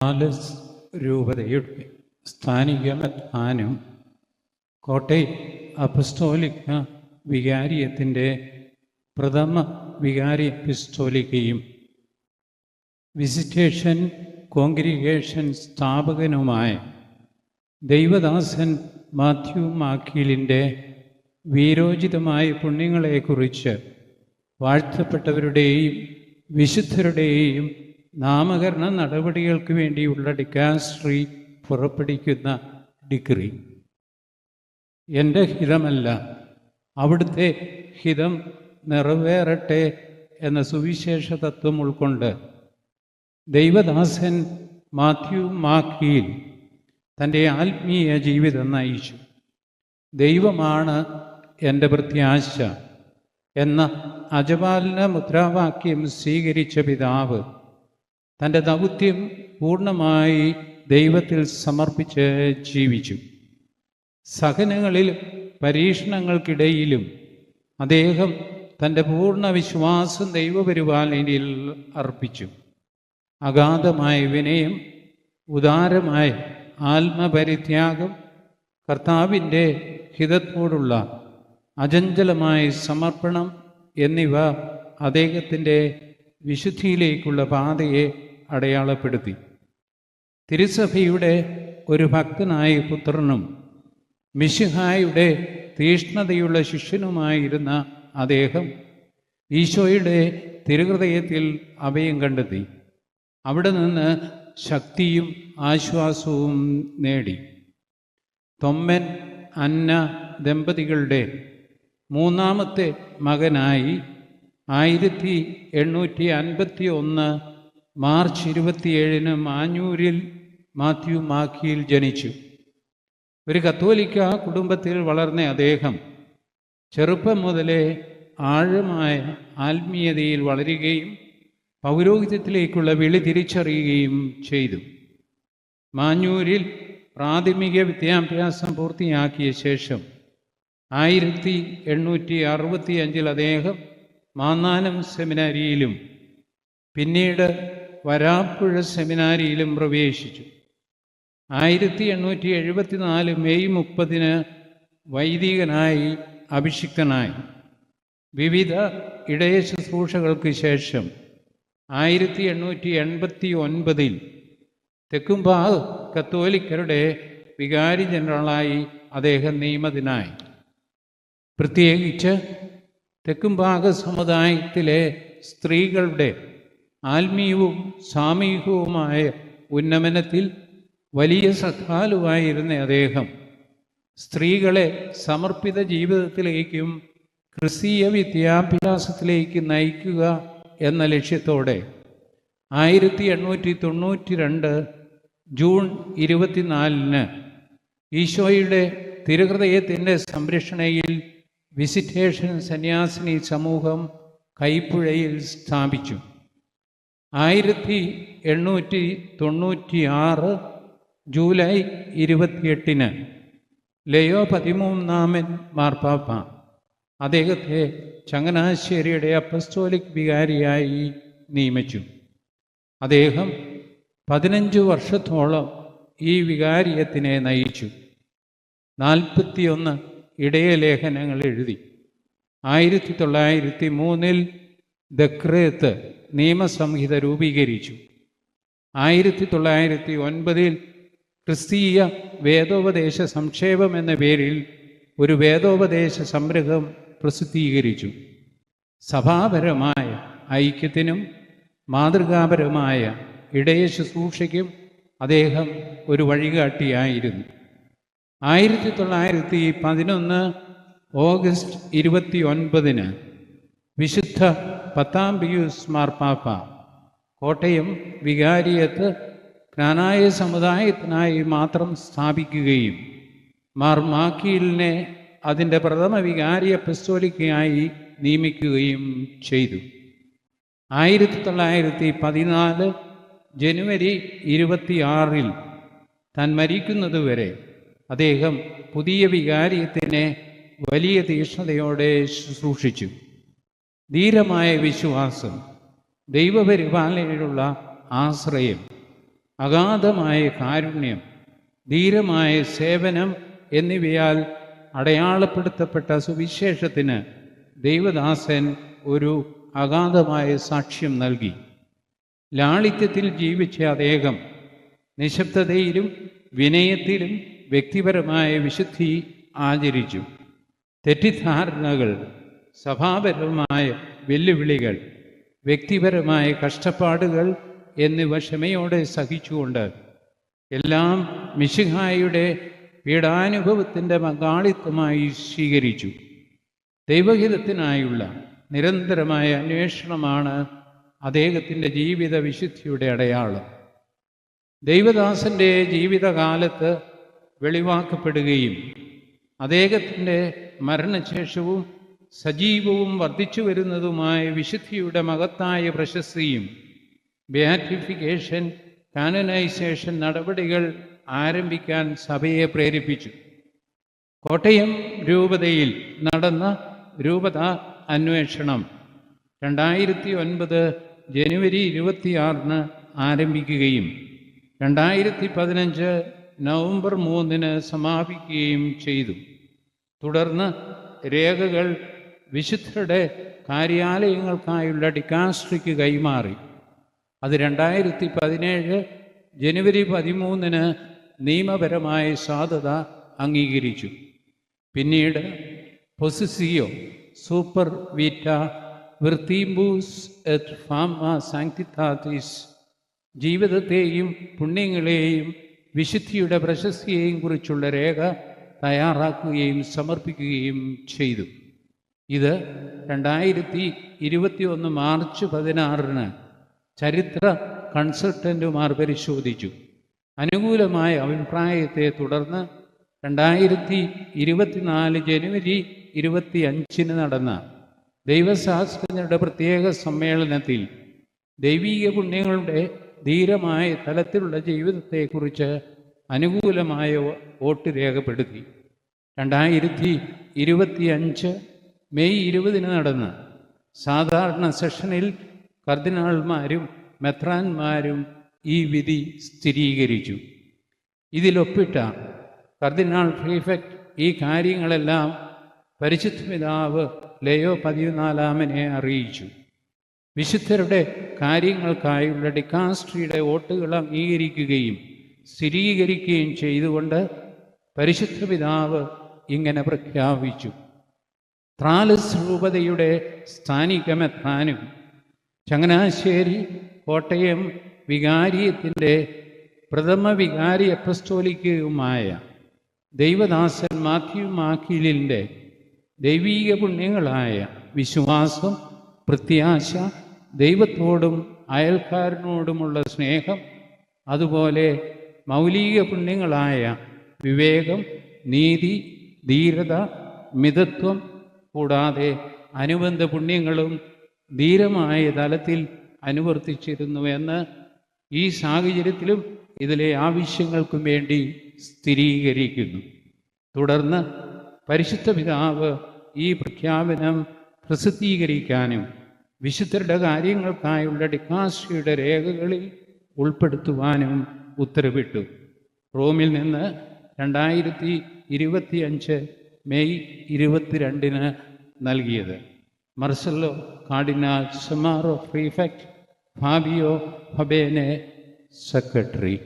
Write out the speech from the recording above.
Palace രൂപതയുടെ സ്ഥാനിക സ്ഥാനം കോട്ടയം അപസ്തോലിക്ക വികാരിയത്തിന്റെ പ്രഥമ വികാരി പിസ്തോലിക്കയും വിസിറ്റേഷൻ കോൺഗ്രിഗേഷൻ സ്ഥാപകനുമായ ദൈവദാസൻ മാത്യു മാക്കീലിന്റെ വീരോചിതമായ പുണ്യങ്ങളെക്കുറിച്ച് വാഴ്ത്തപ്പെട്ടവരുടെയും വിശുദ്ധരുടെയും നാമകരണ നടപടികൾക്ക് വേണ്ടിയുള്ള ഡിക്കാസ്ട്രി പുറപ്പെടുവിക്കുന്ന ഡിഗ്രി. എന്റെ ഹിതമല്ല. അവിടുത്തെ ഹിതം നിറവേറട്ടെ എന്ന സുവിശേഷ തത്വം ഉൾക്കൊണ്ട് ദൈവദാസൻ മാത്യു മാക്കിയിൽ തന്റെ ആത്മീയ ജീവിതം നയിച്ചു. ദൈവമാണ് എന്റെ പ്രത്യാശ എന്ന അജപാലന മുദ്രാവാക്യം സ്വീകരിച്ച പിതാവ് തന്റെ ദൗത്യം പൂർണമായി ദൈവത്തിൽ സമർപ്പിച്ച് ജീവിച്ചു. സഹനങ്ങളിലും പരീക്ഷണങ്ങൾക്കിടയിലും അദ്ദേഹം തന്റെ പൂർണ വിശ്വാസം ദൈവപരിപാലനയിൽ അർപ്പിച്ചു. അഗാധമായ വിനയം ഉദാരമായ ആത്മപരിത്യാഗം കർത്താവിന്റെ ഹിതത്തോടുള്ള അചഞ്ചലമായ സമർപ്പണം എന്നിവ അദ്ദേഹത്തിന്റെ വിശുദ്ധിയിലേക്കുള്ള പാതയെ അടയാളപ്പെടുത്തി. തിരുസഭയുടെ ഒരു ഭക്തനായ പുത്രനും മിശിഹായുടെ തീഷ്ണതയുള്ള ശിഷ്യനുമായിരുന്ന അദ്ദേഹം ഈശോയുടെ തിരുഹൃദയത്തിൽ അഭയം കണ്ടെത്തി. അവിടെ നിന്ന് ശക്തിയും ആശ്വാസവും നേടി. തൊമ്മൻ അന്ന ദമ്പതികളുടെ മൂന്നാമത്തെ മകനായി ആയിരത്തി എണ്ണൂറ്റി അൻപത്തി ഒന്ന് മാർച്ച് ഇരുപത്തിയേഴിന് മാഞ്ഞൂരിൽ മാത്യു മാക്കിയിൽ ജനിച്ചു. ഒരു കത്തോലിക്ക കുടുംബത്തിൽ വളർന്ന അദ്ദേഹം ചെറുപ്പം മുതലേ ആഴമായ ആത്മീയതയിൽ വളരുകയും പൗരോഹിത്യത്തിലേക്കുള്ള വിളി തിരിച്ചറിയുകയും ചെയ്തു. മാഞ്ഞൂരിൽ പ്രാഥമിക വിദ്യാഭ്യാസം പൂർത്തിയാക്കിയ ശേഷം ആയിരത്തി എണ്ണൂറ്റി അറുപത്തി അഞ്ചിൽ അദ്ദേഹം മാന്നാനം സെമിനാരിയിലും പിന്നീട് വരാപ്പുഴ സെമിനാരിയിലും പ്രവേശിച്ചു. ആയിരത്തി എണ്ണൂറ്റി എഴുപത്തിനാല് മെയ് മുപ്പതിന് വൈദികനായി അഭിഷിക്തനായി. വിവിധ ഇടയ ശുശ്രൂഷകൾക്ക് ശേഷം ആയിരത്തി എണ്ണൂറ്റി എൺപത്തി ഒൻപതിൽ തെക്കുംഭാഗ് കത്തോലിക്കരുടെ വികാരി ജനറലായി അദ്ദേഹം നിയമതിനായി പ്രത്യേകിച്ച് തെക്കുംഭാഗ സമുദായത്തിലെ സ്ത്രീകളുടെ ആത്മീയവും സാമൂഹികവുമായ ഉന്നമനത്തിൽ വലിയ ശ്രദ്ധാലുവായിരുന്ന അദ്ദേഹം സ്ത്രീകളെ സമർപ്പിത ജീവിതത്തിലേക്കും ക്രിസ്തീയ വിദ്യാഭ്യാസത്തിലേക്ക് നയിക്കുക എന്ന ലക്ഷ്യത്തോടെ ആയിരത്തി എണ്ണൂറ്റി തൊണ്ണൂറ്റി രണ്ട് ജൂൺ ഇരുപത്തിനാലിന് ഈശോയുടെ തിരുഹൃദയത്തിന്റെ സംരക്ഷണയിൽ വിസിറ്റേഷൻ സന്യാസിനി സമൂഹം കൈപ്പുഴയിൽ സ്ഥാപിച്ചു. ആയിരത്തി എണ്ണൂറ്റി തൊണ്ണൂറ്റി ആറ് ജൂലൈ ഇരുപത്തിയെട്ടിന് ലയോ പതിമൂന്നാമൻ മാർപ്പാപ്പ. അദ്ദേഹത്തെ ചങ്ങനാശ്ശേരിയുടെ അപ്പസ്തോലിക് വികാരിയായി നിയമിച്ചു. അദ്ദേഹം പതിനഞ്ച് വർഷത്തോളം ഈ വികാരിയത്തിനെ നയിച്ചു. നാൽപ്പത്തിയൊന്ന് ഇടയലേഖനങ്ങൾ എഴുതി. ആയിരത്തി തൊള്ളായിരത്തി മൂന്നിൽ ദക്രേത്ത് നിയമസംഹിത രൂപീകരിച്ചു. ആയിരത്തി തൊള്ളായിരത്തി ഒൻപതിൽ ക്രിസ്തീയ വേദോപദേശ സംക്ഷേപം എന്ന പേരിൽ ഒരു വേദോപദേശ സംരംഭം പ്രസിദ്ധീകരിച്ചു. സഭാപരമായ ഐക്യത്തിനും മാതൃകാപരമായ ഇടയ ശുശ്രൂഷയ്ക്കും അദ്ദേഹം ഒരു വഴികാട്ടിയായിരുന്നു. ആയിരത്തി തൊള്ളായിരത്തി പതിനൊന്ന് ഓഗസ്റ്റ് ഇരുപത്തി ഒൻപതിന് വിശുദ്ധ പത്താം പിയൂസ് മാർപ്പാപ്പ കോട്ടയം വികാരിയത്ത് ജ്ഞാനായ സമുദായത്തിനായി മാത്രം സ്ഥാപിക്കുകയും മാർ മാക്കീലിനെ അതിന്റെ പ്രഥമ വികാരിയ പെസ്തോലിക്കയായി നിയമിക്കുകയും ചെയ്തു. ആയിരത്തി തൊള്ളായിരത്തി പതിനാല് ജനുവരി ഇരുപത്തിയാറിൽ താൻ മരിക്കുന്നതുവരെ അദ്ദേഹം പുതിയ വികാരിയത്തിനെ വലിയ തീക്ഷ്ണതയോടെ ശുശ്രൂഷിച്ചു. ധീരമായ വിശ്വാസം ദൈവപരിപാലനയിലുള്ള ആശ്രയം അഗാധമായ കാരുണ്യം ധീരമായ സേവനം എന്നിവയാൽ അടയാളപ്പെടുത്തപ്പെട്ട സുവിശേഷത്തിന് ദൈവദാസൻ ഒരു അഗാധമായ സാക്ഷ്യം നൽകി. ലാളിത്യത്തിൽ ജീവിച്ച അദ്ദേഹം നിശബ്ദതയിലും വിനയത്തിലും വ്യക്തിപരമായ വിശുദ്ധി ആചരിച്ചു. തെറ്റിദ്ധാരണകൾ സഭാപരമായ വെല്ലുവിളികൾ വ്യക്തിപരമായ കഷ്ടപ്പാടുകൾ എന്നിവ ക്ഷമയോടെ സഹിച്ചുകൊണ്ട് എല്ലാം മിശിഹായുടെ പീഡാനുഭവത്തിന്റെ പങ്കാളിത്തമായി സ്വീകരിച്ചു. ദൈവഹിതത്തിനായുള്ള നിരന്തരമായ അന്വേഷണമാണ് അദ്ദേഹത്തിന്റെ ജീവിത വിശുദ്ധിയുടെ അടയാളം. ദൈവദാസന്റെ ജീവിതകാലത്ത് വെളിവാക്കപ്പെടുകയും അദ്ദേഹത്തിന്റെ മരണശേഷവും സജീവവും വർദ്ധിച്ചു വരുന്നതുമായ വിശുദ്ധിയുടെ മഹത്തായ പ്രശസ്തിയും ബിയാറ്റിഫിക്കേഷൻ കാനനൈസേഷൻ നടപടികൾ ആരംഭിക്കാൻ സഭയെ പ്രേരിപ്പിച്ചു. കോട്ടയം രൂപതയിൽ നടന്ന രൂപത അന്വേഷണം രണ്ടായിരത്തി ഒൻപത് ജനുവരി ഇരുപത്തിയാറിന് ആരംഭിക്കുകയും രണ്ടായിരത്തി പതിനഞ്ച് നവംബർ മൂന്നിന് സമാപിക്കുകയും ചെയ്തു. തുടർന്ന് രേഖകൾ വിശുദ്ധരുടെ കാര്യാലയങ്ങൾക്കായുള്ള ഡിക്കാസ്ട്രിക്ക് കൈമാറി. അത് രണ്ടായിരത്തി പതിനേഴ് ജനുവരി പതിമൂന്നിന് നിയമപരമായ സാധുത അംഗീകരിച്ചു. പിന്നീട് പൊസിസിയോ സൂപ്പർ വീറ്റ വൃത്തിംബൂസ് എറ്റ് ഫാമ സാങ്കിത്താതീസ് ജീവിതത്തെയും പുണ്യങ്ങളെയും വിശുദ്ധിയുടെ പ്രശസ്തിയെയും കുറിച്ചുള്ള രേഖ തയ്യാറാക്കുകയും സമർപ്പിക്കുകയും ചെയ്തു. ഇത് രണ്ടായിരത്തി ഇരുപത്തി ഒന്ന് മാർച്ച് പതിനാറിന് ചരിത്ര കൺസൾട്ടന്റുമാർ പരിശോധിച്ചു. അനുകൂലമായ അഭിപ്രായത്തെ തുടർന്ന് രണ്ടായിരത്തി ഇരുപത്തിനാല് ജനുവരി ഇരുപത്തി അഞ്ചിന് നടന്ന ദൈവശാസ്ത്രജ്ഞരുടെ പ്രത്യേക സമ്മേളനത്തിൽ ദൈവീക പുണ്യങ്ങളുടെ ധീരമായ തലത്തിലുള്ള ജീവിതത്തെക്കുറിച്ച് അനുകൂലമായ വോട്ട് രേഖപ്പെടുത്തി. രണ്ടായിരത്തി ഇരുപത്തി അഞ്ച് മെയ് ഇരുപതിന് നടന്ന സാധാരണ സെഷനിൽ കർദിനാൾമാരും മെത്രാന്മാരും ഈ വിധി സ്ഥിരീകരിച്ചു. ഇതിലൊപ്പിട്ട കർദിനാൾ പ്രീഫെക്റ്റ് ഈ കാര്യങ്ങളെല്ലാം പരിശുദ്ധ പിതാവ് ലയോ പതിനാലാമനെ അറിയിച്ചു. വിശുദ്ധരുടെ കാര്യങ്ങൾക്കായുള്ള ഡിക്കാസ്ട്രിയുടെ വോട്ടുകൾ അംഗീകരിക്കുകയും സ്ഥിരീകരിക്കുകയും ചെയ്തുകൊണ്ട് പരിശുദ്ധ പിതാവ് ഇങ്ങനെ പ്രഖ്യാപിച്ചു. ത്രാലസ് രൂപതയുടെ സ്ഥാനികമെത്താനും ചങ്ങനാശ്ശേരി കോട്ടയം വികാരിയത്തിന്റെ പ്രഥമ വികാരി അപ്രസ്തോലിക്കയുമായ ദൈവദാസൻ മാത്യു മാക്കിലിന്റെ ദൈവീക പുണ്യങ്ങളായ വിശ്വാസം പ്രത്യാശ ദൈവത്തോടും അയൽക്കാരനോടുമുള്ള സ്നേഹം അതുപോലെ മൗലിക പുണ്യങ്ങളായ വിവേകം നീതി ധീരത മിതത്വം കൂടാതെ അനുബന്ധ പുണ്യങ്ങളും ധീരമായ തലത്തിൽ അനുവർത്തിച്ചിരുന്നു എന്ന് ഈ സാഹചര്യത്തിലും ഇതിലെ ആവശ്യങ്ങൾക്കും വേണ്ടി സ്ഥിരീകരിക്കുന്നു. തുടർന്ന് പരിശുദ്ധ പിതാവ് ഈ പ്രഖ്യാപനം പ്രസിദ്ധീകരിക്കാനും വിശുദ്ധരുടെ കാര്യങ്ങൾക്കായുള്ള ഡിക്കാസ്റ്റിയുടെ രേഖകളിൽ ഉൾപ്പെടുത്തുവാനും ഉത്തരവിട്ടു. റോമിൽ നിന്ന് രണ്ടായിരത്തി ഇരുപത്തിയഞ്ച് മെയ് ഇരുപത്തിരണ്ടിന് നൽകിയത്. Marcello cardinal Semeraro prefect Fabio Fabene secretary.